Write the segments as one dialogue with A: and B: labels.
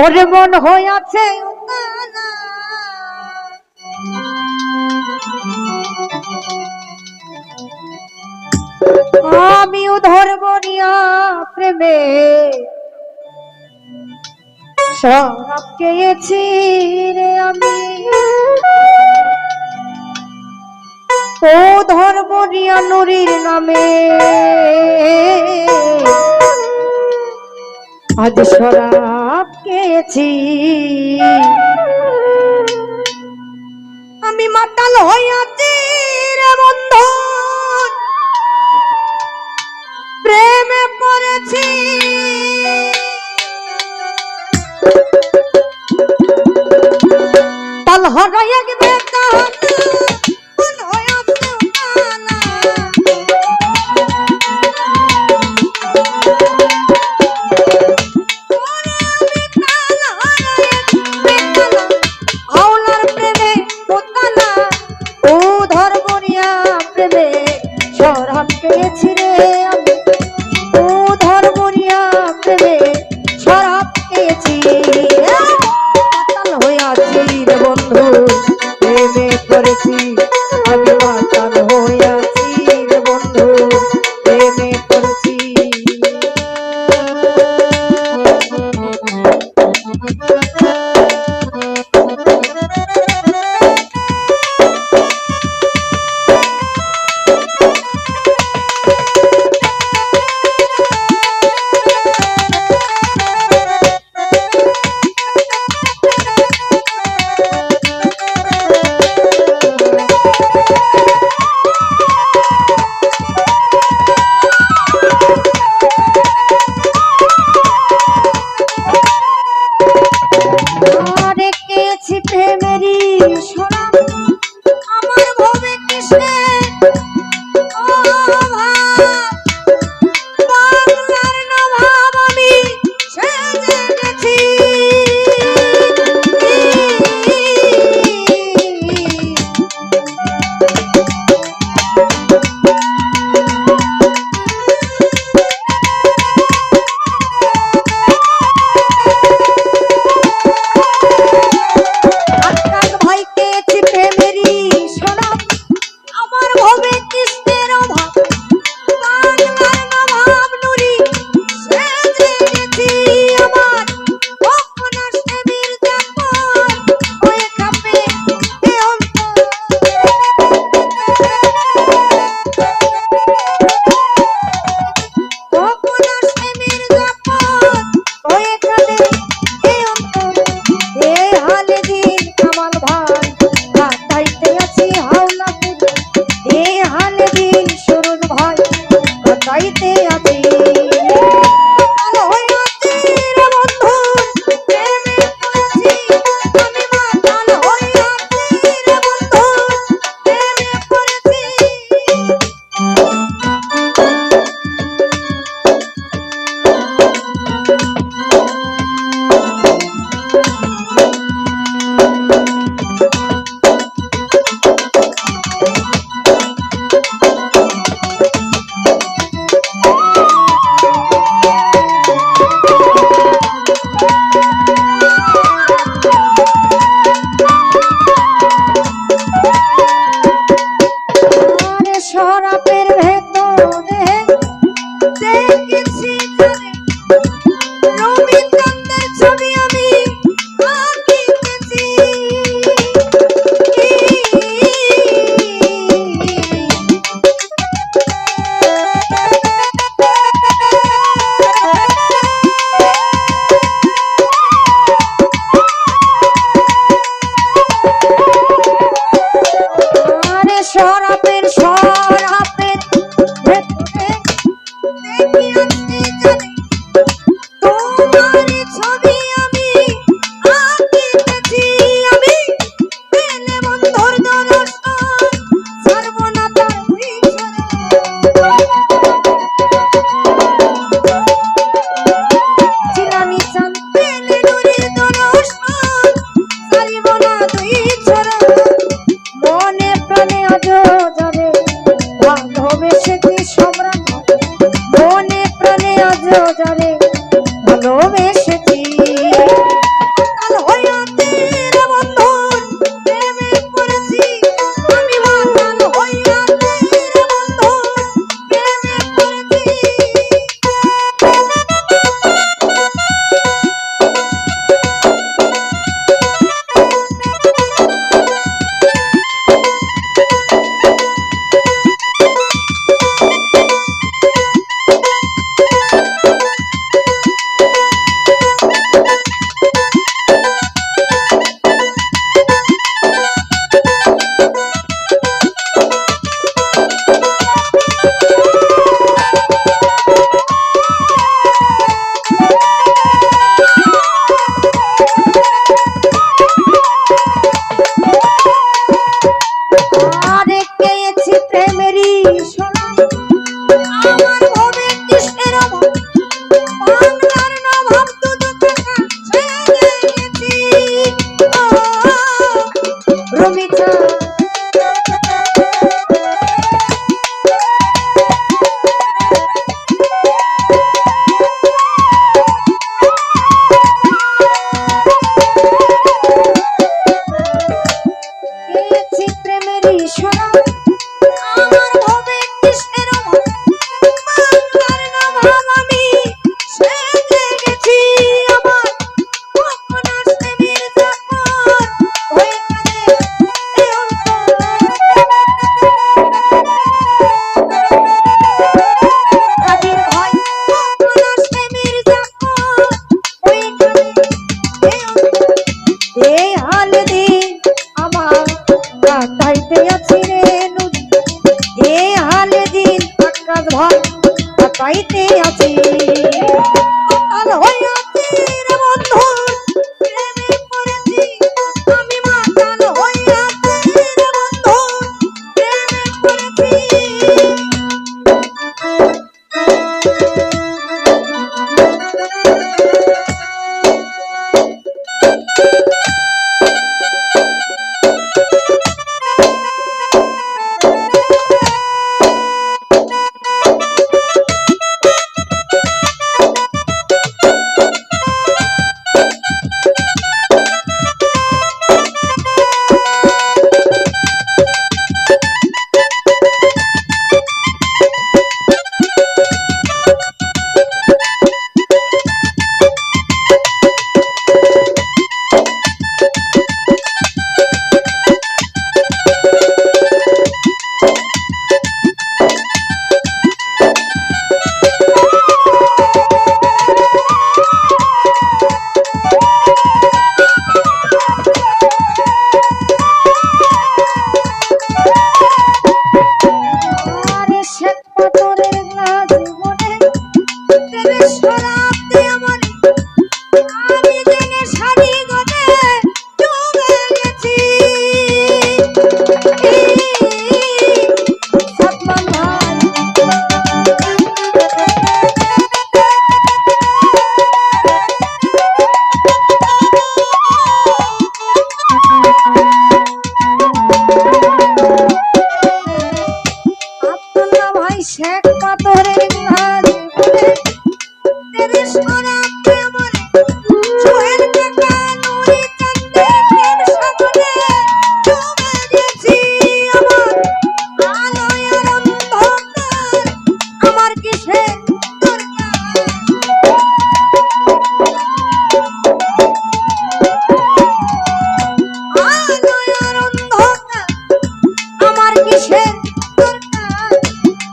A: ওর মন হইয়াছে আমি ধর্ম প্রেমে সব রে আমি। ও ধর্ম নুরির নামে। আজ সরা গেছি। আমি মাতাল হইয়াছি রে বন্ধু। প্রেমে পড়েছি। তাল হরাইয়া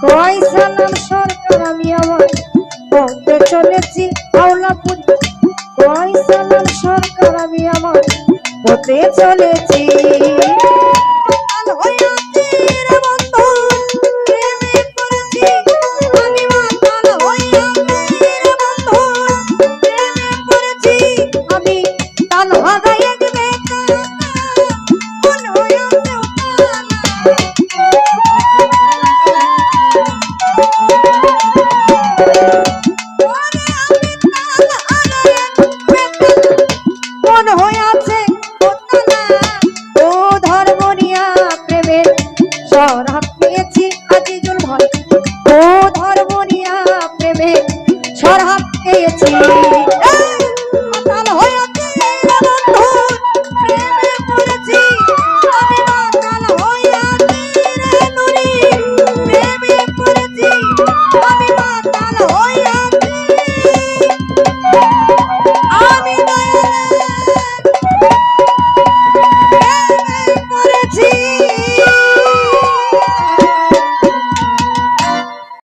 A: কয় সালাম সরকার, আমি আমার পথে চলেছি আওলাপুর। কয় সালাম সরকার, আমি আমার পথে চলেছি।